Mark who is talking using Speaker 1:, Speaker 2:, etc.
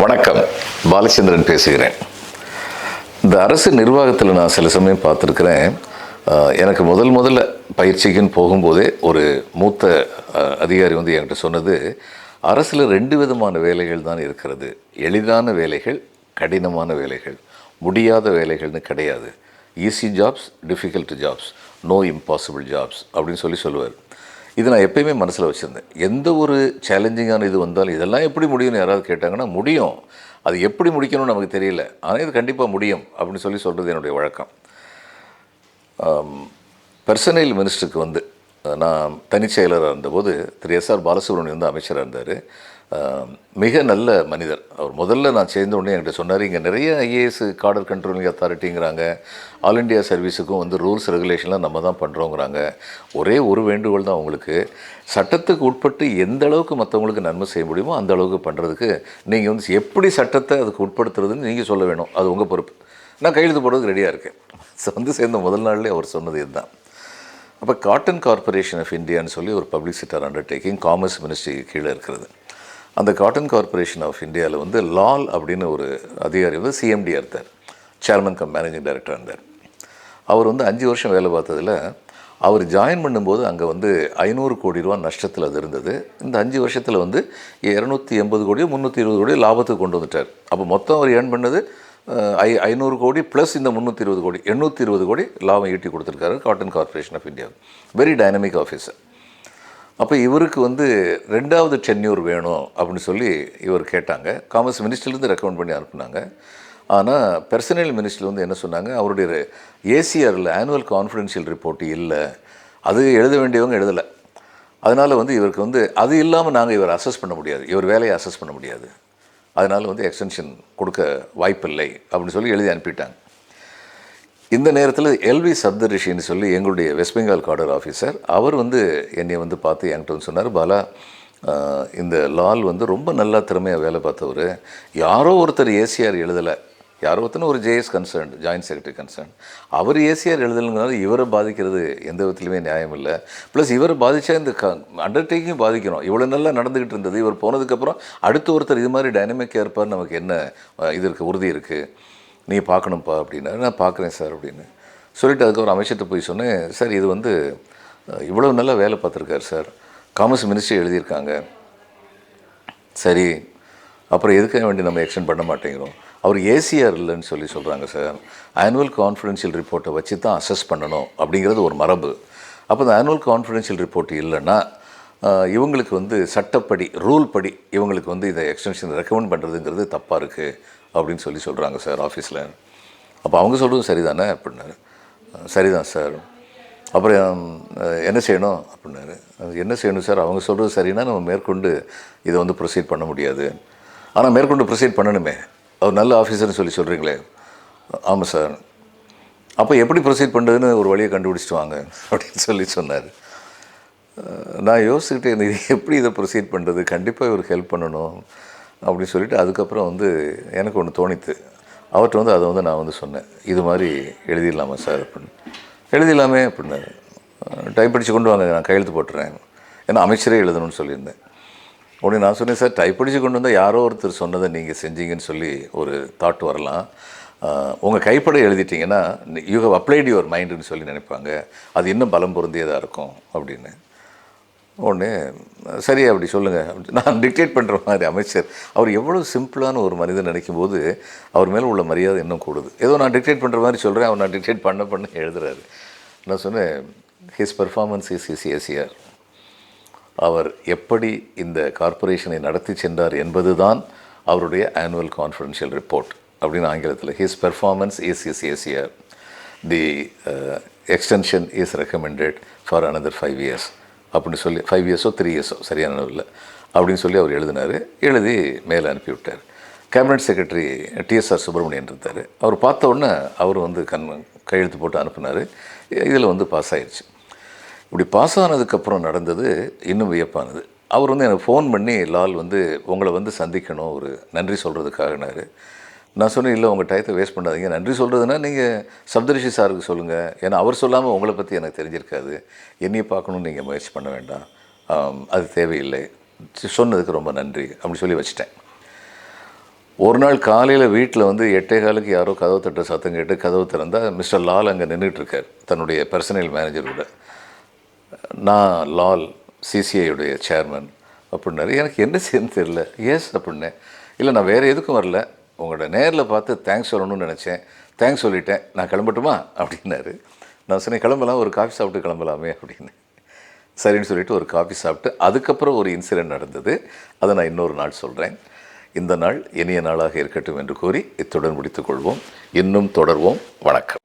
Speaker 1: வணக்கம். பாலச்சந்திரன் பேசுகிறேன். இந்த அரசு நிர்வாகத்தில் நான் சில சமயம் பார்த்துருக்குறேன். எனக்கு முதல் முதல்ல பயிற்சிக்குன்னு போகும்போதே ஒரு மூத்த அதிகாரி வந்து என்கிட்ட சொன்னது அரசில் ரெண்டு விதமான வேலைகள் தான் இருக்கிறது. எளிதான வேலைகள் கடினமான வேலைகள். முடியாத வேலைகள்னு கிடையாது. Easy jobs difficult jobs no impossible jobs அப்படின்னு சொல்லி சொல்லுவார். இது நான் எப்பயுமே மனசில் வச்சுருந்தேன். எந்த ஒரு சேலஞ்சிங்கான இது வந்தாலும் இதெல்லாம் எப்படி முடியும்னு யாராவது கேட்டாங்கன்னா முடியும். அது எப்படி முடிக்கணும்னு நமக்கு தெரியல. ஆனால் இது கண்டிப்பாக முடியும். அப்படின்னு சொல்லி சொல்கிறது என்னுடைய வழக்கம். பர்சனல் மினிஸ்டருக்கு வந்து நான் தனிச் செயலராக இருந்தபோது திரு எஸ்ஆர் பாலசுப்ரமணியம் வந்து அமைச்சராக இருந்தார். மிக நல்ல மனிதர். அவர் முதல்ல நான் சேர்ந்த உடனே என்கிட்ட சொன்னார் இங்கே நிறைய ஐஏஎஸ் கார்டர் கண்ட்ரோலிங் அத்தாரிட்டிங்கிறாங்க ஆல் இண்டியா சர்வீஸுக்கும் வந்து ரூல்ஸ் ரெகுலேஷன்லாம் நம்ம தான் பண்ணுறோங்கிறாங்க ஒரே ஒரு வேண்டுகோள் தான் உங்களுக்கு. சட்டத்துக்கு உட்பட்டு எந்த அளவுக்கு மற்றவங்களுக்கு நன்மை செய்ய முடியுமோ அந்த அளவுக்கு பண்ணுறதுக்கு நீங்கள் வந்து எப்படி சட்டத்தை அதுக்கு உட்படுத்துறதுன்னு நீங்கள் சொல்ல வேணும். அது உங்கள் பொறுப்பு. நான் கையெழுத்து போடுறதுக்கு ரெடியாக இருக்கேன். ஸோ வந்து சேர்ந்த முதல் நாள்லேயே அவர் சொன்னது இதுதான். அப்போ காட்டன் கார்ப்பரேஷன் ஆஃப் இந்தியான்னு சொல்லி ஒரு பப்ளிக் செக்டர் அண்டர்டேக்கிங் காமர்ஸ் மினிஸ்ட்ரிக்கு கீழே இருக்கிறது. அந்த காட்டன் கார்ப்பரேஷன் ஆஃப் இந்தியாவில் வந்து லால் அப்படின்னு ஒரு அதிகாரி வந்து சிஎம்டியாக இருந்தார். சேர்மன் கம் மேனேஜிங் டைரக்டர் இருந்தார். அவர் வந்து அஞ்சு வருஷம் வேலை பார்த்ததில் அவர் ஜாயின் பண்ணும்போது அங்கே வந்து ஐநூறு கோடி ரூபா நஷ்டத்தில் அது இருந்தது. இந்த அஞ்சு வருஷத்தில் வந்து இரநூத்தி எண்பது கோடியோ முந்நூற்றி இருபது கோடி லாபத்துக்கு கொண்டு வந்துட்டார். அப்போ மொத்தம் அவர் ஏர்ன் பண்ணது ஐ ஐநூறு கோடி ப்ளஸ் இந்த முந்நூற்றி இருபது கோடி எண்ணூற்றி இருபது கோடி லாபம் ஈட்டி கொடுத்துருக்காரு cotton corporation of India very dynamic officer அப்போ இவருக்கு வந்து ரெண்டாவது டென்யூர் வேணும் அப்படின்னு சொல்லி இவர் கேட்டாங்க. காமர்ஸ் மினிஸ்டர்லேருந்து ரெக்கமெண்ட் பண்ணி அனுப்புனாங்க. ஆனால் பர்சனல் மினிஸ்டர் வந்து என்ன சொன்னாங்க? அவருடைய ஏசிஆரில் ஆனுவல் கான்ஃபிடென்ஷியல் ரிப்போர்ட் இல்லை. அது எழுத வேண்டியவங்க எழுதலை. அதனால் வந்து இவருக்கு வந்து அது இல்லாமல் நாங்கள் இவர் அசஸ் பண்ண முடியாது. இவர் வேலையை அசஸ் பண்ண முடியாது. அதனால் வந்து எக்ஸ்டென்ஷன் கொடுக்க வாய்ப்பில்லை அப்படின்னு சொல்லி எழுதி அனுப்பிட்டாங்க. இந்த நேரத்தில் எல்வி சப்தரிஷின்னு சொல்லி எங்களுடைய வெஸ்ட் பெங்கால் கார்டர் ஆஃபீஸர் அவர் வந்து என்னை வந்து பார்த்து என்கிட்ட வந்து சொன்னார் பாலா இந்த லால் வந்து ரொம்ப நல்லா திறமையாக வேலை பார்த்தவர். யாரோ ஒருத்தர் ஏசிஆர் எழுதலை. யாரோ ஒருத்தனும் ஒரு JS concern joint secretary concern அவர் ஏசிஆர் எழுதலைங்கிறனால இவரை பாதிக்கிறது எந்த விதத்துலையுமே நியாயம் இல்லை. ப்ளஸ் இவரை பாதித்தா இந்த க அண்டர்டேக்கிங் பாதிக்கணும். இவ்வளோ நல்லா நடந்துக்கிட்டு இருந்தது. இவர் போனதுக்கப்புறம் அடுத்து ஒருத்தர் இது மாதிரி டைனமிக்காக இருப்பார் நமக்கு என்ன இது இருக்குது உறுதி இருக்குது நீ பார்க்கணும்ப்பா அப்படின்னாரு நான் பார்க்குறேன் சார் அப்படின்னு சொல்லிட்டு அதுக்கப்புறம் அமைச்சர்கிட்ட போய் சொன்னேன் சார் இது வந்து இவ்வளோ நல்லா வேலை பார்த்துருக்காரு சார். காமர்ஸ் மினிஸ்ட்ரி எழுதியிருக்காங்க. சரி அப்புறம் எதுக்காக வேண்டி நம்ம எக்ஸ்டெண்ட் பண்ண மாட்டேங்கிறோம்? அவர் ஏசிஆர் இல்லைன்னு சொல்லி சொல்கிறாங்க சார். ஆனுவல் கான்ஃபிடென்ஷியல் ரிப்போர்ட்டை வச்சு தான் அசஸ் பண்ணணும் அப்படிங்கிறது ஒரு மரபு. அப்போ இந்த ஆனுவல் கான்ஃபிடென்ஷியல் ரிப்போர்ட் இல்லைன்னா இவங்களுக்கு வந்து சட்டப்படி ரூல் படி இவங்களுக்கு வந்து இதை எக்ஸ்டென்ஷன் ரெக்கமெண்ட் பண்ணுறதுங்கிறது தப்பாக இருக்குது அப்படின்னு சொல்லி சொல்கிறாங்க சார் ஆஃபீஸில் அப்போ அவங்க சொல்கிறதும் சரிதானே அப்படின்னாரு. சரிதான் சார். அப்புறம் என்ன செய்யணும் அப்படின்னாரு. என்ன செய்யணும் சார்? அவங்க சொல்கிறது சரின்னா நம்ம மேற்கொண்டு இதை வந்து ப்ரொசீட் பண்ண முடியாது. ஆனால் மேற்கொண்டு ப்ரொசீட் பண்ணணுமே. அவர் நல்ல ஆஃபீஸர்னு சொல்லி சொல்கிறீங்களே ஆமாம் சார். அப்போ எப்படி ப்ரொசீட் பண்ணுறதுன்னு ஒரு வழியை கண்டுபிடிச்சிட்டு வாங்க அப்படின்னு சொல்லி சொன்னார். நான் யோசிச்சுக்கிட்டே இருந்தேன் இது எப்படி இதை ப்ரொசீட் பண்ணுறது கண்டிப்பாக இவருக்கு ஹெல்ப் பண்ணணும் அப்படின்னு சொல்லிட்டு அதுக்கப்புறம் வந்து எனக்கு ஒன்று தோணித்து அவர்கிட்ட வந்து அதை வந்து நான் வந்து சொன்னேன். இது மாதிரி எழுதிடலாமா சார் அப்படின்னு. எழுதிடலாமே அப்படின்னாரு. டைப் அடித்து கொண்டு வாங்க நான் கையெழுத்து போட்டுறேன். ஏன்னா அமைச்சரே எழுதணும்னு சொல்லியிருந்தேன். உடனே நான் சொன்னேன் சார் டைப் அடித்து கொண்டு வந்தால் யாரோ ஒருத்தர் சொன்னதை நீங்கள் செஞ்சீங்கன்னு சொல்லி ஒரு தாட் வரலாம். உங்கள் கைப்பட எழுதிட்டீங்கன்னா யூ ஹவ் அப்ளைடு யுவர் மைண்டுன்னு சொல்லி நினைப்பாங்க. அது இன்னும் பலம் பொருந்தியதாக இருக்கும் அப்படின்னு. ஒன்று சரி அப்படி சொல்லுங்கள் நான் டிக்டேட் பண்ணுற மாதிரி அமைச்சர் அவர் எவ்வளோ சிம்பிளான ஒரு மனிதன் நினைக்கும் போது அவர் மேலே உள்ள மரியாதை இன்னும் கூடுது. ஏதோ நான் டிக்டேட் பண்ணுற மாதிரி சொல்கிறேன் அவர் நான் டிக்டேட் பண்ண பண்ண எழுதுறாரு. நான் சொன்னேன் his performance is is ACR அவர் எப்படி இந்த கார்ப்பரேஷனை நடத்தி சென்றார் என்பது தான் அவருடைய ஆனுவல் கான்ஃபிடென்ஷியல் ரிப்போர்ட் அப்படின்னு ஆங்கிலத்தில் his performance is is ACR the extension is recommended for another five years அப்படின்னு சொல்லி ஃபைவ் இயர்ஸோ த்ரீ இயர்ஸோ சரியான இல்லை அப்படின்னு சொல்லி அவர் எழுதினார். எழுதி மேலே அனுப்பிவிட்டார். கேபினட் செக்ரட்டரி டிஎஸ்ஆர் சுப்பிரமணியன் இருந்தார் அவர் பார்த்த உடனே அவர் வந்து கண் கையெழுத்து போட்டு அனுப்புனார். இதில் வந்து பாஸ் ஆயிடுச்சு இப்படி பாஸ் ஆனதுக்கப்புறம் நடந்தது இன்னும் வியப்பானது. அவர் வந்து எனக்கு ஃபோன் பண்ணி லால் வந்து உங்களை வந்து சந்திக்கணும் ஒரு நன்றி சொல்கிறதுக்காகனாரு நான் சொன்னேன் இல்லை உங்கள் டயத்தை வேஸ்ட் பண்ணாதீங்க. நன்றி சொல்கிறதுனா நீங்கள் சப்தரிஷி சாருக்கு சொல்லுங்கள் ஏன்னா அவர் சொல்லாமல் உங்களை பற்றி எனக்கு தெரிஞ்சிருக்காது. என்னையை பார்க்கணுன்னு நீங்கள் முயற்சி பண்ண வேண்டாம். அது தேவையில்லை. சொன்னதுக்கு ரொம்ப நன்றி அப்படின்னு சொல்லி வச்சிட்டேன். ஒரு நாள் காலையில் வீட்டில் வந்து எட்டே காலுக்கு யாரோ கதவு தட்டுற சத்தம் கேட்டு கதவு திறந்தால் மிஸ்டர் லால் அங்கே நின்றுட்டுருக்கார் தன்னுடைய பர்சனல் மேனேஜரோட நான் லால் சிசிஐயுடைய சேர்மன் அப்படின்னாரு. எனக்கு என்ன செய்யணும் தெரியல. எஸ் அப்படின்னேன். இல்லை நான் வேறு எதுக்கும் வரல. உங்களோட நேரில் பார்த்து தேங்க்ஸ் சொல்லணும்னு நினச்சேன். தேங்க்ஸ் சொல்லிட்டேன். நான் கிளம்பட்டுமா? அப்படின்னாரு. நான் சொன்னேன் கிளம்பலாம் ஒரு காஃபி சாப்பிட்டு கிளம்பலாமே அப்படின்னு. சரின்னு சொல்லிட்டு ஒரு காஃபி சாப்பிட்டு அதுக்கப்புறம் ஒரு இன்சிடென்ட் நடந்தது. அதை நான் இன்னொரு நாள் சொல்கிறேன் இந்த நாள் இனிய நாளாக இருக்கட்டும் என்று கூறி இத்துடன் முடித்துக்கொள்வோம் இன்னும் தொடர்வோம். வணக்கம்.